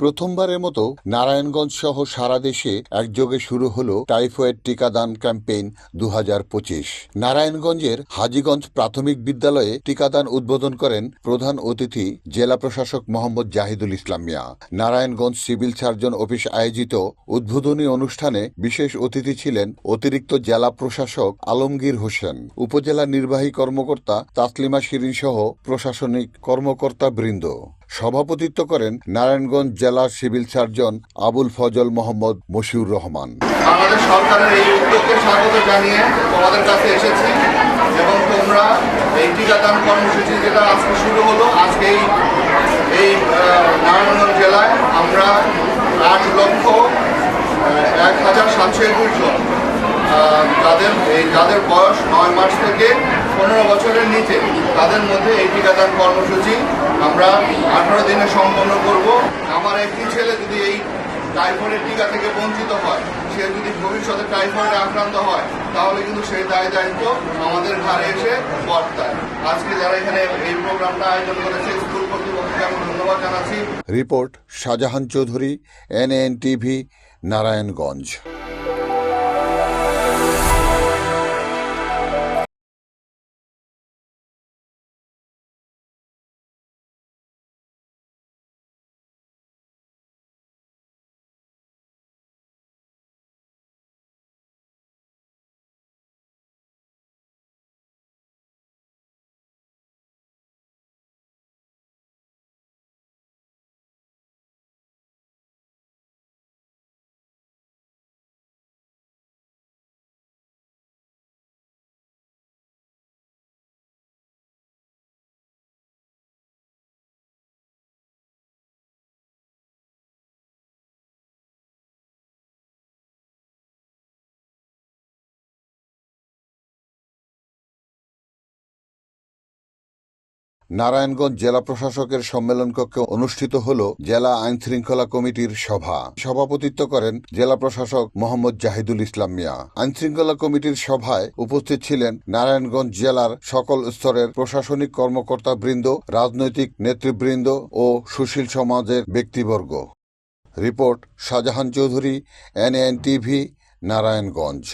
প্রথমবারের মতো নারায়ণগঞ্জ সহ সারা দেশে একযোগে শুরু হল টাইফয়েড টিকাদান ক্যাম্পেইন দু হাজার পঁচিশ। নারায়ণগঞ্জের হাজীগঞ্জ প্রাথমিক বিদ্যালয়ে টিকাদান উদ্বোধন করেন প্রধান অতিথি জেলা প্রশাসক Mohammad Zahidul Islam Mia. Narayanganj civil surgeon office আয়োজিত উদ্বোধনী অনুষ্ঠানে বিশেষ অতিথি ছিলেন অতিরিক্ত জেলা প্রশাসক আলমগীর হোসেন, উপজেলা নির্বাহী কর্মকর্তা তাসলিমা শিরিন সহ প্রশাসনিক কর্মকর্তা বৃন্দ সভাপতিত্ব করেন নারায়ণগঞ্জ জেলা সিভিল সার্জন আবুল ফজল মোহাম্মদ মশিউর রহমান। আমাদের সরকারের এই উদ্যোগকে স্বাগত জানিয়ে তোমাদের কাছে এসেছি এবং তোমরা এই টিকাদান কর্মসূচি যেটা আজকে শুরু হলো, আজকে এই নারায়ণগঞ্জ জেলায় আমরা আট লক্ষ এক হাজার সাতশো একুশ জন যাদের, এই যাদের বয়স নয় মাস থেকে পনেরো বছরের নিচে তাদের মধ্যে এই টিকাদান কর্মসূচি আমরা আঠারো দিনে সম্পন্ন করব। আমার একটি ছেলে যদি এই টাইফয়েডের টিকা থেকে বঞ্চিত হয়, সে যদি ভবিষ্যতে টাইফয়েডে আক্রান্ত হয়, তাহলে কিন্তু সেই দায় দায়িত্ব আমাদের ঘাড়ে এসে বর্তায়। আজকে যারা এখানে এই প্রোগ্রামটা আয়োজন করেছে, স্কুল কর্তৃপক্ষকে আমি ধন্যবাদ জানাচ্ছি। Report Shahjahan Chowdhury NN TV Narayanganj. Narayanganj জেলা প্রশাসকের সম্মেলন কক্ষে অনুষ্ঠিত হল জেলা আইন শৃঙ্খলা কমিটির সভা। সভাপতিত্ব করেন জেলা প্রশাসক মোহাম্মদ জাহিদুল ইসলাম মিয়া। আইন শৃঙ্খলা কমিটির সভায় উপস্থিত ছিলেন নারায়ণগঞ্জ জেলার সকল স্তরের প্রশাসনিক কর্মকর্তা বৃন্দ রাজনৈতিক নেতৃবৃন্দ ও সুশীল সমাজের ব্যক্তিবর্গ। Report Shahjahan Chowdhury NN TV Narayanganj.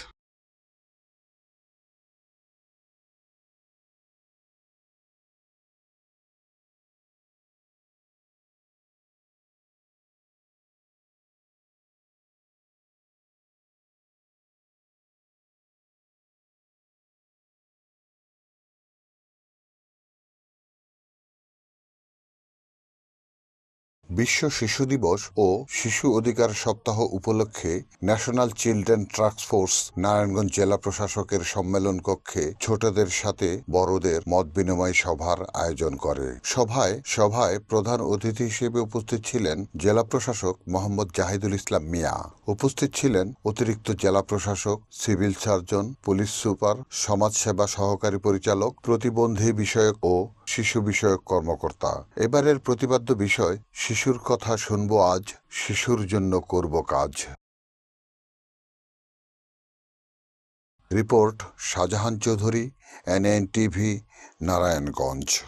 বিশ্ব শিশু দিবস ও শিশু অধিকার সপ্তাহ উপলক্ষে national children task force Narayanganj জেলা প্রশাসকের সম্মেলন কক্ষে ছোটদের সাথে বড়দের মত বিনিময় সভার আয়োজন করে। সভায় সভায় প্রধান অতিথি হিসেবে উপস্থিত ছিলেন জেলা প্রশাসক মোহাম্মদ জাহিদুল ইসলাম মিয়া। উপস্থিত ছিলেন অতিরিক্ত জেলা প্রশাসক, সিভিল সার্জন, পুলিশ সুপার, সমাজসেবা সহকারী পরিচালক, প্রতিবন্ধী বিষয়ক ও শিশু বিষয়ক কর্মকর্তা। এবারের প্রতিপাদ্য বিষয়, শিশুর কথা শুনব আজ, শিশুর জন্য করব কাজ। Report, Shahjahan Chowdhury NN TV Narayanganj.